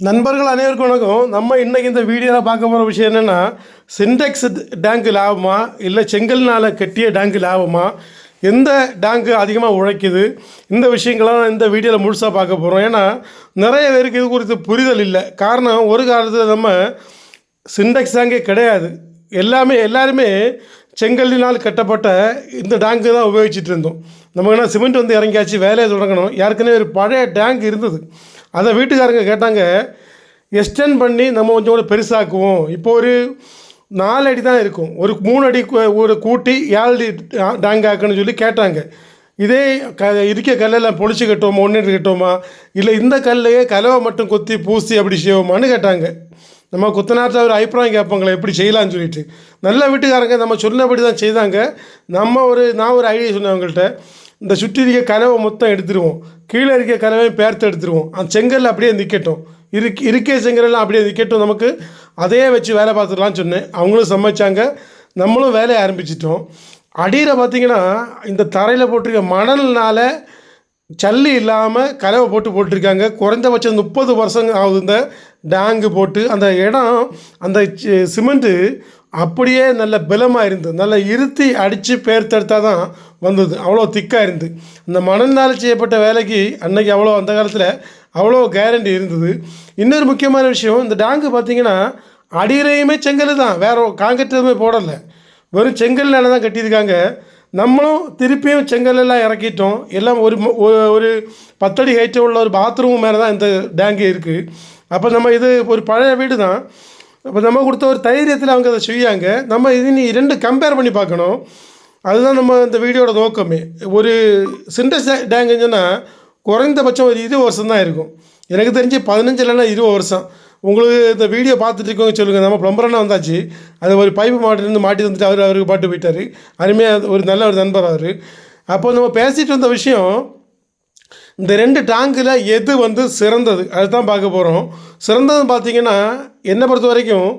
நண்பர்கள் அனைவருக்கும் வணக்கம். நம்ம இன்றைக்கி இந்த வீடியோவில் பார்க்க போகிற விஷயம் என்னென்னா சின்டெக்ஸ் டேங்கு லாபமா இல்லை செங்கல்னால் கட்டிய டேங்கு லாபமா எந்த டேங்கு அதிகமாக உழைக்குது இந்த விஷயங்கள்லாம் இந்த வீடியோவில் முழுசாக பார்க்க போகிறோம் ஏன்னா நிறைய பேருக்கு இது குறித்து புரிதல் இல்லை. காரணம் ஒரு காலத்தில் நம்ம சின்டெக்ஸ் டேங்கே கிடையாது. எல்லாமே எல்லாருமே செங்கல்லினால் கட்டப்பட்ட இந்த டேங்கு தான் உபயோகிச்சுட்டு இருந்தோம். நம்ம என்ன சிமெண்ட் வந்து இறங்கியாச்சு வேலையை தொடங்கணும். ஏற்கனவே ஒரு பழைய டேங்க் இருந்தது. அதை வீட்டுக்காரங்க கேட்டாங்க எக்ஸ்டெண்ட் பண்ணி நம்ம கொஞ்சம் கூட பெருசாக்குவோம். இப்போ ஒரு நாலு அடி தான் இருக்கும். ஒரு மூணு அடி ஒரு கூட்டி ஏழு அடி டேங்க் ஆக்கணும்னு சொல்லி கேட்டாங்க. இதே க இருக்க கல்லெல்லாம் பொழிச்சு கட்டுவோமா ஒன்று கட்டுவோமா? இல்லை இந்த கல்லையே கலவை மட்டும் கொத்தி பூசி அப்படி செய்வோமான்னு கேட்டாங்க. நம்ம குத்தநாட்டில் ஒரு அபிப்பிராயம் கேட்பாங்களே எப்படி செய்யலாம்னு சொல்லிட்டு. நல்ல வீட்டுக்காரங்க நம்ம சொன்னபடி தான் செய்தாங்க. நம்ம ஒரு நான் ஒரு ஐடியா சொன்னேன் அவங்கள்ட்ட இந்த சுற்றி இருக்க கலவை மொத்தம் எடுத்துருவோம். கீழே இருக்க கலவையும் பேர்த்து எடுத்துருவோம். அந்த செங்கல் அப்படியே நிற்கட்டும் இருக்கு இருக்கே செங்கல்லாம் அப்படியே நிற்கட்டும் நமக்கு. அதையே வச்சு வேலை பார்த்துக்கலாம்னு சொன்னேன். அவங்களும் சமைச்சாங்க. நம்மளும் வேலையை ஆரம்பிச்சிட்டோம். அடியில் பார்த்தீங்கன்னா இந்த தரையில் போட்டிருக்க மணல்னால் சல்லி இல்லாமல் கலவை போட்டு போட்டிருக்காங்க. குறைந்தபட்சம் முப்பது வருஷம் ஆகுது இந்த டேங்கு போட்டு. அந்த இடம் அந்த சி- சிமெண்ட்டு அப்படியே நல்ல பலமாக இருந்தது. நல்லா இருத்தி அடித்து பேர்த்தெடுத்தால் தான் வந்தது. அவ்வளோ திக்காக இருந்து. அந்த மணல்னால் செய்யப்பட்ட வேலைக்கு அன்னைக்கு அவ்வளோ அந்த காலத்தில் அவ்வளோ கேரண்டி இருந்தது. இன்னொரு முக்கியமான விஷயம் இந்த டேங்கு பார்த்தீங்கன்னா அடியிலையுமே செங்கல் தான். வேற காங்கிரீட் எதுவுமே போடலை. வெறும் செங்கல்னால தான் கட்டியிருக்காங்க. நம்மளும் திருப்பியும் செங்கல் எல்லாம் இறக்கிட்டோம். எல்லாம் ஒரு ஒரு பத்தடி ஹைட்டு உள்ள ஒரு பாத்ரூம் மேலே தான் இந்த டேங்கு இருக்குது அப்போ நம்ம இது ஒரு பழைய வீடு தான். அப்போ நம்ம கொடுத்த ஒரு தைரியத்தில் அவங்க அதை செய்யாங்க. நம்ம இது நீ ரெண்டு கம்பேர் பண்ணி பார்க்கணும். அதுதான் நம்ம இந்த வீடியோட நோக்கமே. ஒரு சிண்டஸ் டேங்குன்னா குறைந்தபட்சம் ஒரு இருபது வருஷம் தான் இருக்கும். எனக்கு தெரிஞ்சு பதினஞ்சு இல்லைன்னா இருபது வருஷம். உங்களுக்கு இந்த வீடியோ பார்த்துட்டு இருக்கவங்க சொல்லுங்கள் நம்ம ப்ளம்பரனா வந்தாச்சு. அது ஒரு பைப்பு மாட்டிருந்து மாட்டி வந்துட்டு அவர் அவருக்கு பாட்டு போயிட்டார். அருமையாக ஒரு நல்ல ஒரு நண்பர் அவர். அப்போ நம்ம பேசிகிட்டு வந்த விஷயம் இந்த ரெண்டு டேங்கில் எது வந்து சிறந்தது? அதுதான் பார்க்க போகிறோம் சிறந்ததுன்னு பார்த்தீங்கன்னா என்னை பொறுத்த வரைக்கும்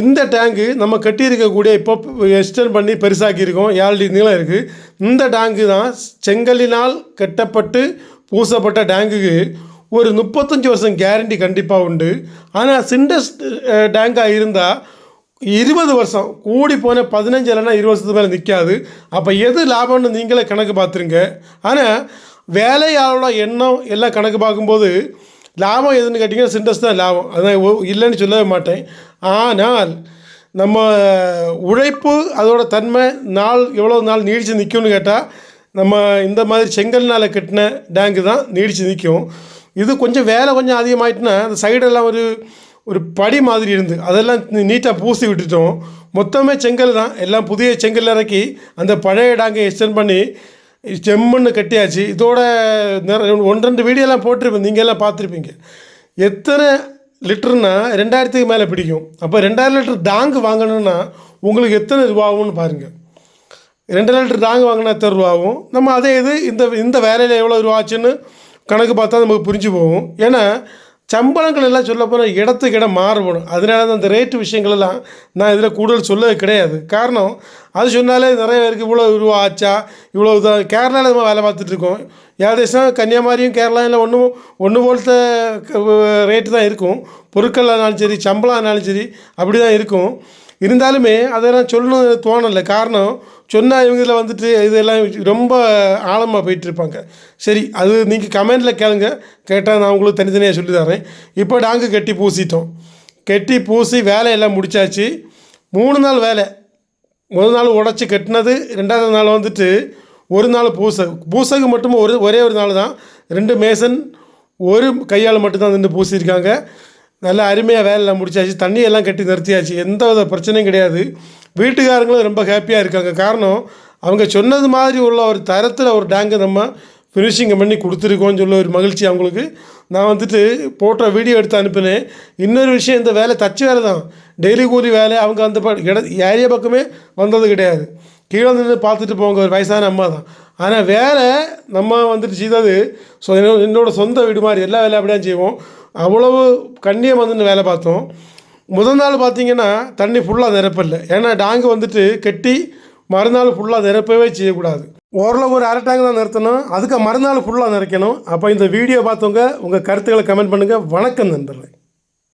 இந்த டேங்கு நம்ம கட்டியிருக்கக்கூடிய இப்போ எக்ஸ்டெண்ட் பண்ணி பெருசாக்கியிருக்கோம் ஏழு நீளம் இருக்குது இந்த டேங்கு தான் செங்கல்லினால் கட்டப்பட்டு பூசப்பட்ட டேங்குக்கு ஒரு முப்பத்தஞ்சு வருஷம் கேரண்டி கண்டிப்பாக உண்டு. ஆனால் சிண்டஸ் டேங்காக இருந்தால் இருபது வருஷம் கூடி போன பதினஞ்சு இல்லைன்னா இருபது வருஷத்துக்கு மேலே நிற்காது அப்போ எது லாபம்னு நீங்களே கணக்கு பார்த்துருங்க. ஆனால் வேலையாளோட எண்ணம் எல்லாம் கணக்கு பார்க்கும்போது லாபம் எதுன்னு கேட்டிங்கன்னா சிண்டஸ் தான் லாபம். அதான் இல்லைன்னு சொல்லவே மாட்டேன். ஆனால் நம்ம உழைப்பு அதோட தன்மை நாள் எவ்வளோ நாள் நீடித்து நிற்கும்னு கேட்டால் நம்ம இந்த மாதிரி செங்கல்னால் கட்டின டேங்கு தான் நீடித்து நிற்கும் இது கொஞ்சம் வேலை கொஞ்சம் அதிகமாகிட்டுனா அந்த சைடெல்லாம் ஒரு ஒரு படி மாதிரி இருந்து அதெல்லாம் நீட்டாக பூசி விட்டுட்டோம். மொத்தமே செங்கல் தான். எல்லாம் புதிய செங்கல் இறக்கி அந்த பழைய டேங்கை எக்ஸ்டெண்ட் பண்ணி செம்முன்னு கட்டியாச்சு. இதோட நிற ஒன்று ரெண்டு வீடியோலாம் போட்டிருப்பேன் நீங்கள் எல்லாம் பார்த்துருப்பீங்க. எத்தனை லிட்டர்னா ரெண்டாயிரத்துக்கு மேலே பிடிக்கும். அப்போ ரெண்டாயிரம் லிட்டர் டாங்கு வாங்கணும்னா உங்களுக்கு எத்தனை ரூபாகும்னு பாருங்கள் ரெண்டு லிட்டர் டாங்கு வாங்கினா எத்தனை ரூபாவும்? நம்ம அதே இது இந்த இந்த வேலையில் எவ்வளோ ரூபா ஆச்சுன்னு கணக்கு பார்த்தா நமக்கு புரிஞ்சு போகும். ஏன்னா சம்பளங்கள் எல்லாம் சொல்ல போனால் இடத்துக்கு இடம் மாறுபடும். அதனால தான் அந்த ரேட்டு விஷயங்களெல்லாம் நான் இதில் கூடுதல் சொல்லவே கிடையாது. காரணம் அது சொன்னாலே நிறைய பேருக்கு இவ்வளோ ரூபா ஆச்சா இவ்வளோ இதாக கேரளாவில் நம்ம வேலை பார்த்துட்டு இருக்கோம். ஏகதேசம் கன்னியாகுமரியும் கேரளா இல்லை ஒன்றும் ஒன்று போலத்த ரேட்டு தான் இருக்கும். பொருட்கள் ஆனாலும் சரி சம்பளம் ஆனாலும் சரி அப்படி தான் இருக்கும். இருந்தாலுமே அதெல்லாம் சொல்லணும் தோணலை. காரணம் சொன்னால் இவங்கள வந்துட்டு இதெல்லாம் ரொம்ப ஆழமாக போயிட்டு இருப்பாங்க சரி அது நீங்கள் கமெண்டில் கேளுங்க. கேட்டால் நான் உங்களுக்கு தனித்தனியாக சொல்லி தரேன் இப்போ டாங்கு கட்டி பூசிட்டோம். கட்டி பூசி வேலையெல்லாம் முடிச்சாச்சு. மூணு நாள் வேலை. முதல் நாள் உடச்சி கட்டினது ரெண்டாவது நாள் வந்துட்டு ஒரு நாள் பூசை பூசைக்கு மட்டும் ஒரு ஒரே ஒரு நாள் தான். ரெண்டு மேசன் ஒரு கையால் மட்டும்தான் நின்று பூசியிருக்காங்க. நல்லா அருமையாக வேலைலாம் முடிச்சாச்சு. தண்ணியெல்லாம் கட்டி நிறுத்தியாச்சு. எந்த வித பிரச்சனையும் கிடையாது. வீட்டுக்காரங்களும் ரொம்ப ஹாப்பியாக இருக்காங்க. காரணம் அவங்க சொன்னது மாதிரி உள்ள ஒரு தரத்தில் ஒரு டேங்கை நம்ம ஃபினிஷிங் பண்ணி கொடுத்துருக்கோன்னு சொல்ல ஒரு மகிழ்ச்சி அவங்களுக்கு. நான் வந்துட்டு போட்டோ வீடியோ எடுத்து அனுப்பினேன். இன்னொரு விஷயம் இந்த வேலை தச்சு வேலை தான். டெய்லி கூலி வேலை அவங்க அந்த இட ஏரியா பக்கமே வந்தது கிடையாது. கீழே நின்று பார்த்துட்டு போங்க. ஒரு வயசான அம்மா தான். ஆனால் வேலை நம்ம வந்துட்டு செய்தது ஸோ என்னோடய சொந்த வீடு மாதிரி எல்லா வேலையும் அப்படியே செய்வோம். அவ்வளவு கண்ணியம் வந்து வேலை பார்த்தோம். முதல் நாள் பார்த்தீங்கன்னா தண்ணி ஃபுல்லாக நிரப்பல. ஏன்னா டாங்கு வந்துட்டு கட்டி மறுநாள் ஃபுல்லாக நிரப்பவே செய்யக்கூடாது. ஓரளவு ஒரு அரை டேங்க் தான் நிறுத்தணும். அதுக்கு மறுநாள் ஃபுல்லாக நிறைக்கணும் அப்போ இந்த வீடியோ பார்த்தவங்க உங்கள் கருத்துக்களை கமெண்ட் பண்ணுங்கள் வணக்கம் நண்பர்களே.